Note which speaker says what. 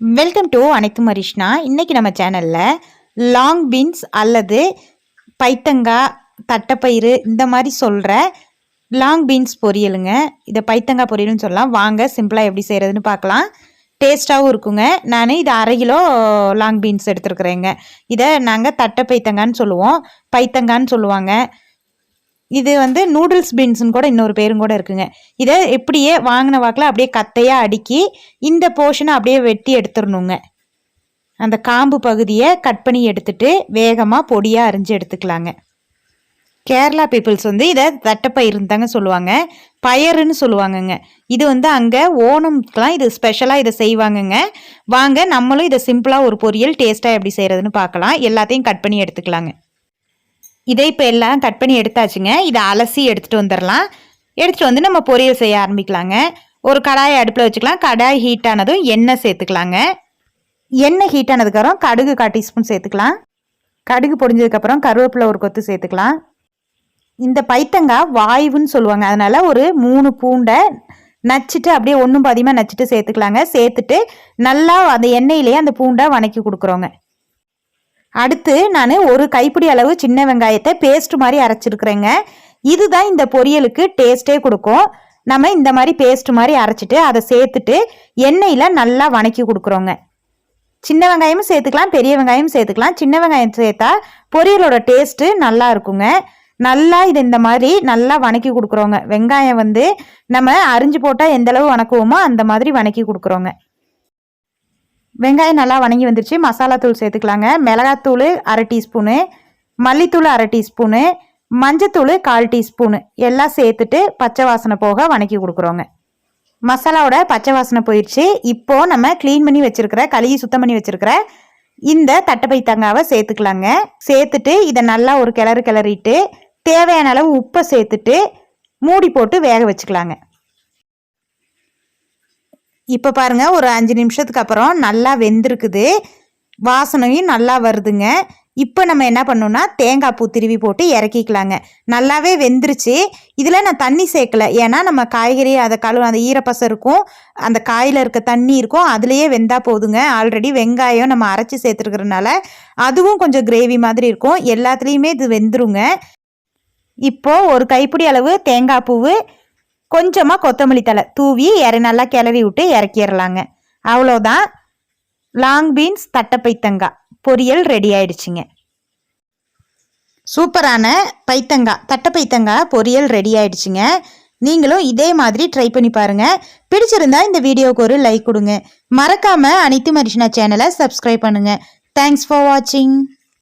Speaker 1: Welcome to அனைத்து மரிஷ்னா இன்றைக்கி நம்ம சேனலில் லாங் பீன்ஸ் அல்லது பைத்தங்காய் தட்டைப்பயிறு இந்த மாதிரி சொல்கிற லாங் பீன்ஸ் பொரியலுங்க. இதை பைத்தங்காய் பொரியல்னு சொல்லலாம். வாங்க சிம்பிளாக எப்படி செய்கிறதுன்னு பார்க்கலாம். டேஸ்ட்டாகவும் இருக்குங்க. நான் இது அரை கிலோ லாங் பீன்ஸ் எடுத்துருக்குறேங்க. இதை நாங்கள் தட்டை பைத்தங்கான்னு சொல்லுவோம். பைத்தங்கான்னு சொல்லுவாங்க. இது வந்து நூடுல்ஸ் பீன்ஸ்னு கூட இன்னொரு பேரும் கூட இருக்குங்க. இதை எப்படியே வாங்கின வாக்கில் அப்படியே கத்தையாக அடுக்கி இந்த போர்ஷனை அப்படியே வெட்டி எடுத்துடணுங்க. அந்த காம்பு பகுதியை கட் பண்ணி எடுத்துட்டு வேகமாக பொடியாக அரிஞ்சு எடுத்துக்கலாங்க. கேரளா பீப்புள்ஸ் வந்து இதை தட்டைப்பயிறுன்னு தாங்க சொல்லுவாங்க. பயருன்னு சொல்லுவாங்கங்க. இது வந்து அங்கே ஓணம்க்கெலாம் இது ஸ்பெஷலாக இதை செய்வாங்கங்க. வாங்க நம்மளும் இதை சிம்பிளாக ஒரு பொரியல் டேஸ்ட்டாக எப்படி செய்கிறதுன்னு பார்க்கலாம். எல்லாத்தையும் கட் பண்ணி எடுத்துக்கலாங்க. இதை இப்போ எல்லாம் கட் பண்ணி எடுத்தாச்சுங்க. இதை அலசி எடுத்துகிட்டு வந்துடலாம் எடுத்துகிட்டு வந்து நம்ம பொரியல் செய்ய ஆரம்பிக்கலாங்க. ஒரு கடாயை அடுப்பில் வச்சுக்கலாம். கடாய் ஹீட் ஆனதும் எண்ணெய் சேர்த்துக்கலாங்க. எண்ணெய் ஹீட் ஆனதுக்கப்புறம் கடுகு கால் டீஸ்பூன் சேர்த்துக்கலாம். கடுகு பொடிஞ்சதுக்கப்புறம் கருவேப்பிலை ஒரு கொத்து சேர்த்துக்கலாம். இந்த பைத்தங்காய் வாயுன்னு சொல்லுவாங்க. அதனால் ஒரு மூணு பூண்டை நச்சுட்டு அப்படியே ஒன்றும் பாதியமாக நச்சுட்டு சேர்த்துக்கலாங்க. சேர்த்துட்டு நல்லா அந்த எண்ணெயிலேயே அந்த பூண்டை வணக்கி கொடுக்குறோங்க. அடுத்து நான் ஒரு கைப்பிடி அளவு சின்ன வெங்காயத்தை பேஸ்ட் மாதிரி அரைச்சிருக்கிறேங்க. இதுதான் இந்த பொரியலுக்கு டேஸ்ட்டே கொடுக்கும். நம்ம இந்த மாதிரி பேஸ்ட் மாதிரி அரைச்சிட்டு அதை சேர்த்துட்டு எண்ணெயில் நல்லா வணக்கி கொடுக்குறோங்க. சின்ன வெங்காயமும் சேர்த்துக்கலாம் பெரிய வெங்காயமும் சேர்த்துக்கலாம். சின்ன வெங்காயம் சேர்த்தா பொரியலோட டேஸ்ட்டு நல்லா இருக்குங்க. நல்லா இது இந்த மாதிரி நல்லா வணக்கி கொடுக்குறோங்க. வெங்காயம் வந்து நம்ம அரிஞ்சு போட்டால் எந்த அளவு வணக்குவோமோ அந்த மாதிரி வணக்கி கொடுக்குறோங்க. வெங்காயம் நல்லா வணங்கி வந்துருச்சு. மசாலாத்தூள் சேர்த்துக்கலாங்க. மிளகாத்தூள் அரை டீஸ்பூனு மல்லித்தூள் அரை டீஸ்பூனு மஞ்சத்தூள் கால் டீஸ்பூனு. எல்லாம் சேர்த்துட்டு பச்சை வாசனை போக வணக்கி கொடுக்குறோங்க. மசாலாவோட பச்சை வாசனை போயிடுச்சு இப்போது நம்ம க்ளீன் பண்ணி வச்சுருக்கிற கழுகி சுத்தம் பண்ணி வச்சுருக்கிற இந்த தட்டைப்பை தங்காவை சேர்த்துக்கலாங்க. சேர்த்துட்டு இதை நல்லா ஒரு கிளறு கிளறிட்டு தேவையான அளவு உப்பை சேர்த்துட்டு மூடி போட்டு வேக வச்சுக்கலாங்க. இப்போ பாருங்க ஒரு அஞ்சு நிமிஷத்துக்கு அப்புறம் நல்லா வெந்திருக்குது. வாசனையும் நல்லா வருதுங்க. இப்போ நம்ம என்ன பண்ணோம்னா தேங்காய் பூ திருவி போட்டு இறக்கிக்கலாங்க. நல்லாவே வெந்துருச்சு. இதில் நான் தண்ணி சேர்க்கல. ஏன்னா நம்ம காய்கறி அதை கழுவு அந்த ஈரப்பசம் இருக்கும் அந்த காயில் இருக்க தண்ணி இருக்கும் அதுலேயே வெந்தா போதுங்க. ஆல்ரெடி வெங்காயம் நம்ம அரைச்சி சேர்த்துருக்கிறதுனால அதுவும் கொஞ்சம் கிரேவி மாதிரி இருக்கும். எல்லாத்துலேயுமே இது வெந்துருங்க. இப்போது ஒரு கைப்பிடி அளவு தேங்காய் பூவு கொஞ்சமாக கொத்தமல்லி தலை தூவி இற நல்லா கிளறி விட்டு இறக்கிடலாங்க அவ்வளோதான் லாங் பீன்ஸ் தட்டைப்பைத்தங்காய் பொரியல் ரெடி ஆயிடுச்சுங்க. சூப்பரான பைத்தங்காய் தட்டைப்பைத்தங்காய் பொரியல் ரெடி ஆயிடுச்சுங்க. நீங்களும் இதே மாதிரி ட்ரை பண்ணி பாருங்க. பிடிச்சிருந்தா இந்த வீடியோவுக்கு ஒரு லைக் கொடுங்க. மறக்காம அனைத்து மரிஷனா சேனலை சப்ஸ்கிரைப் பண்ணுங்க. தேங்க்ஸ் ஃபார் வாட்சிங்